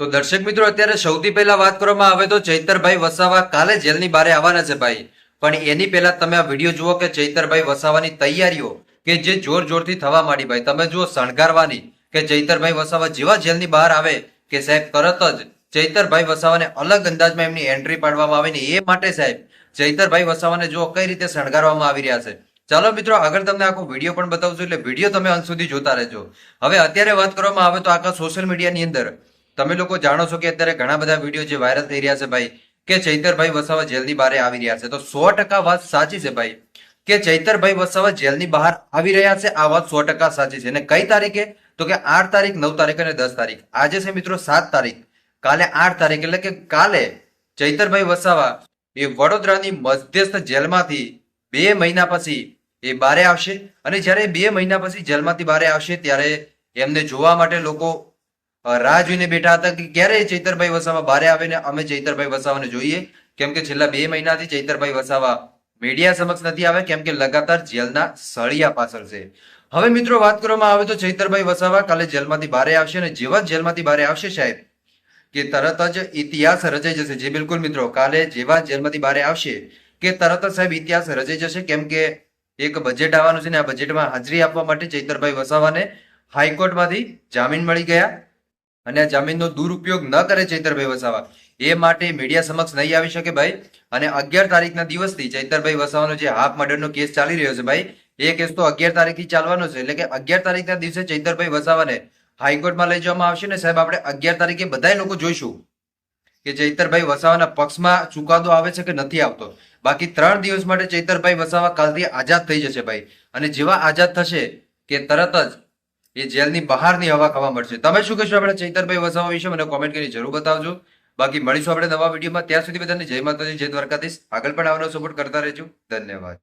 તો દર્શક મિત્રો, અત્યારે સૌથી પહેલા વાત કરવામાં આવે તો ચૈતરભાઈ વસાવા કાલે જેલની બારે આવવાના છે ભાઈ. પણ એની પહેલા તમે આ વીડિયો જુઓ કે ચૈતરભાઈ વસાવાની તૈયારીઓ કે જે જોર જોરથી થવા માંડી ભાઈ. તમે જુઓ શણગારવાની કે ચૈતરભાઈ વસાવા જેવા જેલની બહાર આવે કે સાહેબ તરત જ ચૈતરભાઈ વસાવાને અલગ અંદાજમાં એમની એન્ટ્રી પાડવામાં આવે ને એ માટે સાહેબ ચૈતરભાઈ વસાવાને જો કઈ રીતે શણગારવામાં આવી રહ્યા છે. ચાલો મિત્રો, આગળ તમને આખો વીડિયો પણ બતાવજો એટલે વીડિયો તમે અંત સુધી જોતા રહેજો. હવે અત્યારે વાત કરવામાં આવે તો આખા સોશિયલ મીડિયાની અંદર તમે લોકો જાણો છો કે અત્યારે ઘણા બધા વીડિયો જે વાયરલ થઈ રહ્યા છે ભાઈ, કે ચૈતરભાઈ વસાવા જેલની બહાર આવી રહ્યા છે. તો સો ટકા વાત સાચી છે ભાઈ, કે ચૈતરભાઈ વસાવા જેલની બહાર આવી રહ્યા છે, આ વાત સો ટકા સાચી છે. અને કઈ તારીખે? તો કે આઠ તારીખ, નવ તારીખ અને દસ તારીખ. આજે છે મિત્રો સાત તારીખ. કાલે આઠ તારીખ. એટલે કે કાલે ચૈતરભાઈ વસાવા એ વડોદરાની મધ્યસ્થ જેલમાંથી બે મહિના પછી એ બારે આવશે. અને જ્યારે બે મહિના પછી જેલમાંથી બારે આવશે, ત્યારે એમને જોવા માટે લોકો રાહ જોઈને બેઠા હતા કે ક્યારે ચૈતરભાઈ વસાવા ભારે આવે ને અમે ચૈતરભાઈ વસાવાને જોઈએ? કેમ કે છેલ્લા બે મહિનાથી ચૈતરભાઈ વસાવા મીડિયા સમક્ષ નથી આવે કેમ કે લગાતાર જેલના સળિયા પાછળ છે. હવે મિત્રો વાત કરવામાં આવે તો ચૈતરભાઈ વસાવા કાલે જેલમાંથી ભારે આવશે અને જેવા જેલમાંથી ભારે આવશે સાહેબ, કે તરત જ ઇતિહાસ રચાઈ જશે. જે બિલકુલ મિત્રો, કાલે જેવા જેલમાંથી બહાર આવશે કે તરત જ સાહેબ ઇતિહાસ રચાઈ જશે, કેમ કે એક બજેટ આવવાનું છે ને આ બજેટમાં હાજરી આપવા માટે ચૈતરભાઈ વસાવાને હાઈકોર્ટમાંથી જામીન મળી ગયા. અને જામીનનો દુરુપયોગ ન કરે ચૈતરભાઈ વસાવા. એ માટે મીડિયા સમક્ષ નહીં આવી શકે ભાઈ. અને અગિયાર તારીખના દિવસથી ચૈતરભાઈ વસાવાનો જે હાફ મર્ડરનો કેસ ચાલી રહ્યો છે ભાઈ, એ કેસ તો અગિયાર તારીખથી ચાલવાનો છે. એટલે કે અગિયાર તારીખના દિવસે ચૈતરભાઈ વસાવાને હાઈકોર્ટમાં લઈ જવામાં આવશે ને સાહેબ, આપણે અગિયાર તારીખે બધા લોકો જોઈશું કે ચૈતરભાઈ વસાવાના પક્ષમાં ચુકાદો આવે છે કે નથી આવતો. બાકી ત્રણ દિવસ માટે ચૈતરભાઈ વસાવા કાલથી આઝાદ થઈ જશે ભાઈ. અને જેવા આઝાદ થશે કે તરત જ એ જેલની બહારની હવા ખાવા મળશે. તમે શું કહેશો આપણે ચૈતરભાઈ વસાવા વિશે? મને કોમેન્ટ કરી જરૂર બતાવજો. બાકી મળીશું આપણે નવા વિડીયોમાં. ત્યાં સુધી બધાને જય માતાજી, જય દ્વારકાધીશ. આગળ પણ આવવાનો સપોર્ટ કરતા રહેજો. ધન્યવાદ.